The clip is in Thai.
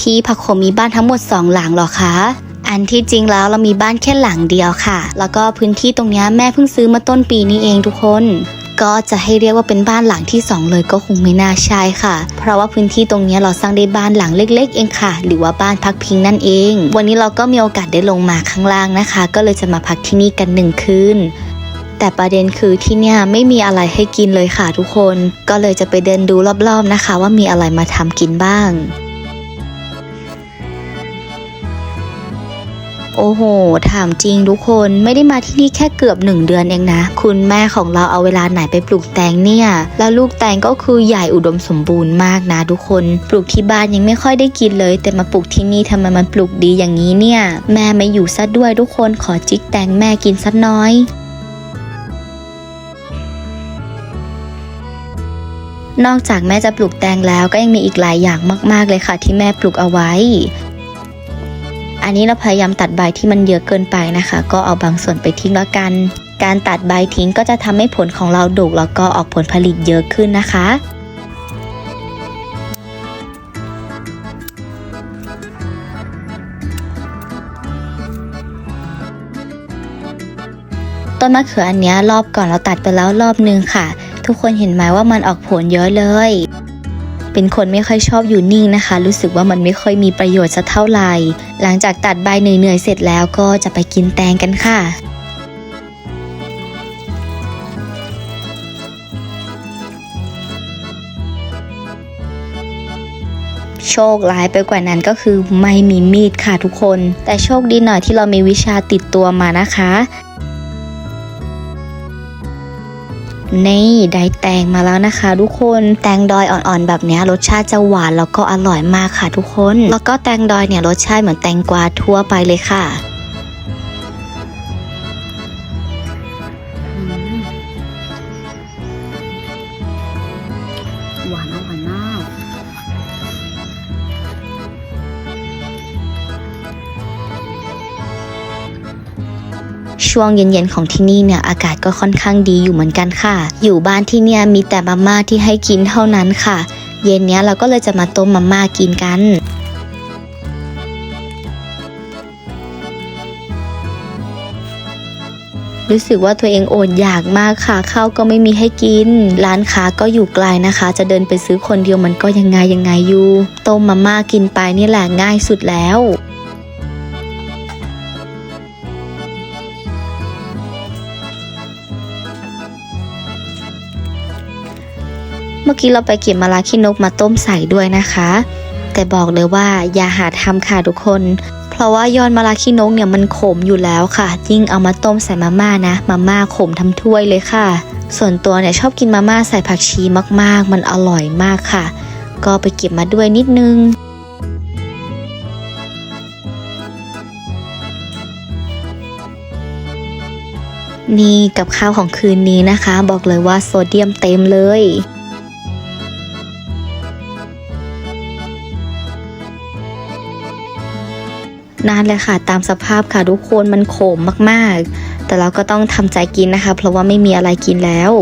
พี่ผักโขมมีบ้านทั้งหมดสองหลังหรอคะ อันที่จริงแล้วเรามีบ้านแค่หลังเดียวค่ะ แล้วก็พื้นที่ตรงนี้แม่เพิ่งซื้อมาต้นปีนี้เองทุกคน ก็จะให้เรียกว่าเป็นบ้านหลังที่สองเลยก็คงไม่น่าใช่ค่ะ เพราะว่าพื้นที่ตรงนี้เราสร้างได้บ้านหลังเล็ก ๆ เองค่ะ หรือว่าบ้านพักพิงนั่นเอง วันนี้เราก็มีโอกาสได้ลงมาข้างล่างนะคะ ก็เลยจะมาพักที่นี่กันหนึ่งคืนแต่ประเด็นคือที่เนี่ยไม่มีอะไรให้กินเลยค่ะทุกคน ก็เลยจะไปเดินดูรอบๆนะคะ ว่ามีอะไรมาทำกินบ้าง โอ้โห ถามจริงทุกคนไม่ได้มาที่นี่แค่เกือบหนึ่งเดือนเองนะ คุณแม่ของเราเอาเวลาไหนไปปลูกแตงเนี่ย แล้วลูกแตงก็คือใหญ่อุดมสมบูรณ์มากนะทุกคน ปลูกที่บ้านยังไม่ค่อยได้กินเลย แต่มาปลูกที่นี่ทำไมมันปลูกดีอย่างนี้เนี่ย แม่ไม่อยู่ซะด้วยทุกคนขอจิกแตงแม่กินสักน้อยนอกจากแม่จะปลูกแตงแล้วก็ยังมีอีกหลายอย่างมาก ๆ เลยค่ะที่แม่ปลูกเอาไว้ อันนี้เราพยายามตัดใบที่มันเยอะเกินไปนะคะ ก็เอาบางส่วนไปทิ้งแล้วกัน การตัดใบทิ้งก็จะทำให้ผลของเราดุกแล้วก็ออกผลผลิตเยอะขึ้นนะคะต้นมะเขืออันเนี้ยรอบก่อนเราตัดไปแล้วรอบนึงค่ะ ทุกคนเห็นไหมว่ามันออกผลเยอะเลย เป็นคนไม่ค่อยชอบอยู่นิ่งนะคะ รู้สึกว่ามันไม่ค่อยมีประโยชน์สักเท่าไหร่ หลังจากตัดใบเหนื่อยๆเสร็จแล้วก็จะไปกินแตงกันค่ะโชคร้ายไปกว่านั้นก็คือไม่มีมีดค่ะทุกคน แต่โชคดีหน่อยที่เรามีวิชาติดตัวมานะคะ นี่ได้แตงมาแล้วนะคะ ทุกคนแตงดอยอ่อนๆแบบนี้รสชาติจะหวานแล้วก็อร่อยมากค่ะทุกคน แล้วก็แตงดอยเนี่ยรสชาติเหมือนแตงกวาทั่วไปเลยค่ะ ช่วงเย็นๆของที่นี่เนี่ยอากาศก็ค่อนข้างดีอยู่เหมือนกันค่ะ อยู่บ้านที่เนี่ยมีแต่มาม่าที่ให้กินเท่านั้นค่ะ เย็นเนี้ยเราก็เลยจะมาต้มมาม่ากินกันรู้สึกว่าตัวเองอดอยากมากค่ะข้าวก็ไม่มีให้กิน ร้านค้าก็อยู่ไกลนะคะ จะเดินไปซื้อคนเดียวมันก็ยังไงยังไงอยู่ ต้มมาม่ากินไปนี่แหละง่ายสุดแล้ว เมื่อกี้เราไปเก็บมะระขี้นกมาต้มใส่ด้วยนะคะ แต่บอกเลยว่าอย่าหาทำค่ะทุกคน เพราะว่ายอดมะระขี้นกเนี่ยมันขมอยู่แล้วค่ะ ยิ่งเอามาต้มใส่มาม่านะ มาม่าขมทำถ้วยเลยค่ะ ส่วนตัวเนี่ยชอบกินมาม่าใส่ผักชีมากๆ มันอร่อยมากค่ะ ก็ไปเก็บมาด้วยนิดนึงนี่กับข้าวของคืนนี้นะคะ บอกเลยว่าโซเดียมเต็มเลย นานเลยค่ะ ตามสภาพค่ะทุกคนมันโขมมากๆ แต่เราก็ต้องทำใจกินนะคะ เพราะว่าไม่มีอะไรกินแล้ว